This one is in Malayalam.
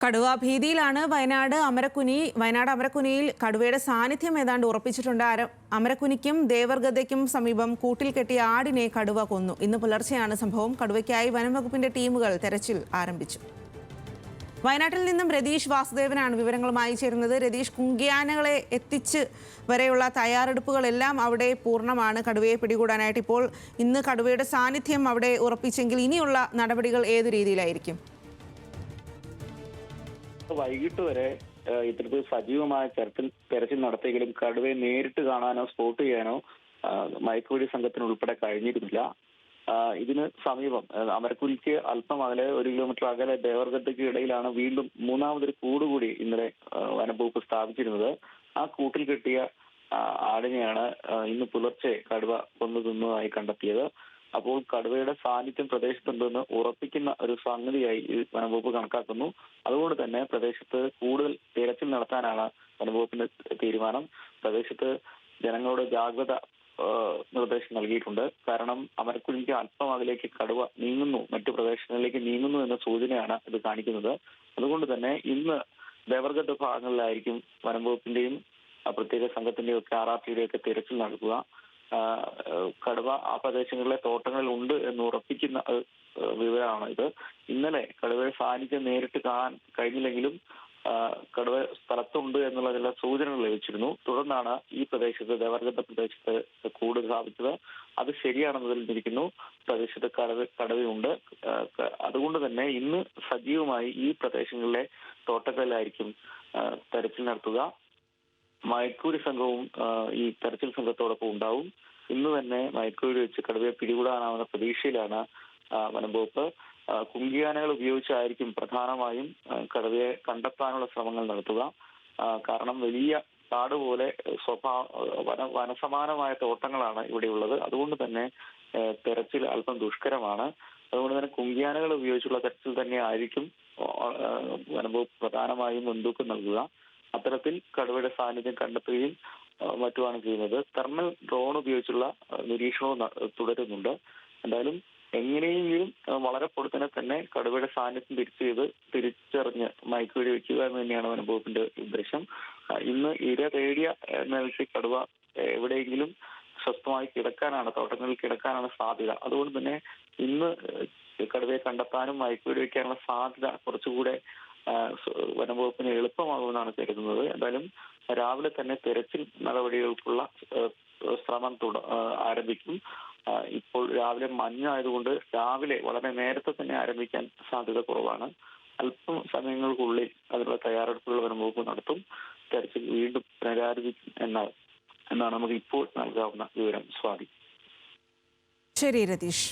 കടുവ ഭീതിയിലാണ് വയനാട് അമരക്കുനി വയനാട് അമരക്കുനിയിൽ കടുവയുടെ സാന്നിധ്യം ഏതാണ്ട് ഉറപ്പിച്ചിട്ടുണ്ട്. അമരക്കുനിക്കും ദേവർഗതയ്ക്കും സമീപം കൂട്ടിൽ കെട്ടിയ ആടിനെ കടുവ കൊന്നു. ഇന്ന് പുലർച്ചെയാണ് സംഭവം. കടുവയ്ക്കായി വനം വകുപ്പിന്റെ ടീമുകൾ തെരച്ചിൽ ആരംഭിച്ചു. വയനാട്ടിൽ നിന്നും രതീഷ് വാസുദേവനാണ് വിവരങ്ങളുമായി ചേരുന്നത്. രതീഷ് കുങ്കിയാനകളെ എത്തിച്ച് വരെയുള്ള തയ്യാറെടുപ്പുകളെല്ലാം അവിടെ പൂർണമാണ്. കടുവയെ പിടികൂടാനായിട്ട് ഇപ്പോൾ ഇന്ന് കടുവയുടെ സാന്നിധ്യം അവിടെ ഉറപ്പിച്ചെങ്കിൽ ഇനിയുള്ള നടപടികൾ ഏതു രീതിയിലായിരിക്കും? വൈകിട്ട് വരെ ഇത്തരത്തിൽ സജീവമായ തെരച്ചിൽ തെരച്ചിൽ നടത്തിയെങ്കിലും കടുവയെ നേരിട്ട് കാണാനോ സ്പോട്ട് ചെയ്യാനോ മയക്കുവഴി സംഘത്തിന് ഉൾപ്പെടെ കഴിഞ്ഞിരുന്നില്ല. ഇതിന് സമീപം അമരക്കുലിക്ക് അല്പം അകലെ ഒരു കിലോമീറ്റർ അകലെ ദേവർഗത്തയ്ക്ക് ഇടയിലാണ് വീണ്ടും മൂന്നാമതൊരു കൂട് കൂടി ഇന്നലെ വനംവകുപ്പ് സ്ഥാപിച്ചിരുന്നത്. ആ കൂട്ടിൽ കിട്ടിയ ആടിനെയാണ് ഇന്ന് പുലർച്ചെ കടുവ കൊന്നു തിന്നതായി കണ്ടെത്തിയത്. അപ്പോൾ കടുവയുടെ സാന്നിധ്യം പ്രദേശത്തുണ്ടെന്ന് ഉറപ്പിക്കുന്ന ഒരു സംഗതിയായി വനംവകുപ്പ് കണക്കാക്കുന്നു. അതുകൊണ്ട് തന്നെ പ്രദേശത്ത് കൂടുതൽ തിരച്ചിൽ നടത്താനാണ് വനംവകുപ്പിന്റെ തീരുമാനം. പ്രദേശത്ത് ജനങ്ങളോട് ജാഗ്രത നിർദ്ദേശം നൽകിയിട്ടുണ്ട്. കാരണം അമരക്കുഴിക്ക് അല്പം അതിലേക്ക് കടുവ നീങ്ങുന്നു മറ്റു പ്രദേശങ്ങളിലേക്ക് നീങ്ങുന്നു എന്ന സൂചനയാണ് ഇത് കാണിക്കുന്നത്. അതുകൊണ്ട് തന്നെ ഇന്ന് ദേവർഗഡ് ഭാഗങ്ങളിലായിരിക്കും വനംവകുപ്പിന്റെയും പ്രത്യേക സംഘത്തിന്റെയും ഒക്കെ ആർ ആർ ടിയുടെയും ഒക്കെ തിരച്ചിൽ നടക്കുക. കടുവ ആ പ്രദേശങ്ങളിലെ തോട്ടങ്ങളിൽ ഉണ്ട് എന്ന് ഉറപ്പിക്കുന്ന വിവരമാണ് ഇത്. ഇന്നലെ കടുവയെ സാന്നിധ്യം നേരിട്ട് കാണാൻ കഴിഞ്ഞില്ലെങ്കിലും കടുവ സ്ഥലത്തുണ്ട് എന്നുള്ള ചില സൂചനകൾ ലഭിച്ചിരുന്നു. തുടർന്നാണ് ഈ പ്രദേശത്ത് ദേവർഗത്ത പ്രദേശത്ത് കൂട് സ്ഥാപിച്ചത്. അത് ശരിയാണെന്ന് തെളിഞ്ഞിരിക്കുന്നു പ്രദേശത്ത് കടവ കടവയുണ്ട്. അതുകൊണ്ട് തന്നെ ഇന്ന് സജീവമായി ഈ പ്രദേശങ്ങളിലെ തോട്ടങ്ങളിലായിരിക്കും തെരച്ചിൽ നടത്തുക. മയക്കൂരി സംഘവും ഈ തെരച്ചിൽ സംഘത്തോടൊപ്പം ഉണ്ടാവും. ഇന്ന് തന്നെ മയക്കൂരി വെച്ച് കടുവയെ പിടികൂടാനാവുന്ന പ്രതീക്ഷയിലാണ് വനംവകുപ്പ്. കുങ്കിയാനകൾ ഉപയോഗിച്ചായിരിക്കും പ്രധാനമായും കടുവയെ കണ്ടെത്താനുള്ള ശ്രമങ്ങൾ നടത്തുക. കാരണം വലിയ കാട് പോലെ സ്വഭാവ വന വനസമാനമായ തോട്ടങ്ങളാണ് ഇവിടെയുള്ളത്. അതുകൊണ്ട് തന്നെ തെരച്ചിൽ അല്പം ദുഷ്കരമാണ്. അതുകൊണ്ട് തന്നെ കുങ്കിയാനകൾ ഉപയോഗിച്ചുള്ള തെരച്ചിൽ തന്നെ ആയിരിക്കും വനംവകുപ്പ് വനം വകുപ്പ് പ്രധാനമായും മുൻതൂക്കം നൽകുക. അത്തരത്തിൽ കടുവയുടെ സാന്നിധ്യം കണ്ടെത്തുകയും മറ്റുമാണ് ചെയ്യുന്നത്. തെർമൽ ഡ്രോൺ ഉപയോഗിച്ചുള്ള നിരീക്ഷണവും തുടരുന്നുണ്ട്. എന്തായാലും എങ്ങനെയെങ്കിലും വളരെ പൊടുത്തനെ തന്നെ കടുവയുടെ സാന്നിധ്യം തിരിച്ചു ചെയ്ത് തിരിച്ചറിഞ്ഞ് മയക്കുവെടി വെക്കുക എന്ന് തന്നെയാണ് അനുഭവത്തിന്റെ ഉദ്ദേശം. ഇന്ന് ഇര തേടിയ നിലയ്ക്ക് കടുവ എവിടെയെങ്കിലും സ്വസ്ഥമായി കിടക്കാനാണ് തോട്ടങ്ങളിൽ കിടക്കാനാണ് സാധ്യത. അതുകൊണ്ട് തന്നെ ഇന്ന് കടുവയെ കണ്ടെത്താനും മയക്കുവെടി വെക്കാനുള്ള സാധ്യത കുറച്ചുകൂടെ വനംവകുപ്പിന് എളുപ്പമാകുമെന്നാണ് കരുതുന്നത്. എന്തായാലും രാവിലെ തന്നെ തെരച്ചിൽ നടപടികൾക്കുള്ള ശ്രമം തുട ആരംഭിക്കും. ഇപ്പോൾ രാവിലെ മഞ്ഞായതുകൊണ്ട് രാവിലെ വളരെ നേരത്തെ തന്നെ ആരംഭിക്കാൻ സാധ്യത കുറവാണ്. അല്പം സമയങ്ങൾക്കുള്ളിൽ അതിനുള്ള തയ്യാറെടുപ്പുകൾ വനംവകുപ്പ് നടത്തും. തെരച്ചിൽ വീണ്ടും പുനരാരംഭിക്കും എന്നാൽ എന്നാണ് നമുക്ക് ഇപ്പോൾ നൽകാവുന്ന വിവരം. സ്വാതി ശരി രതീഷ്.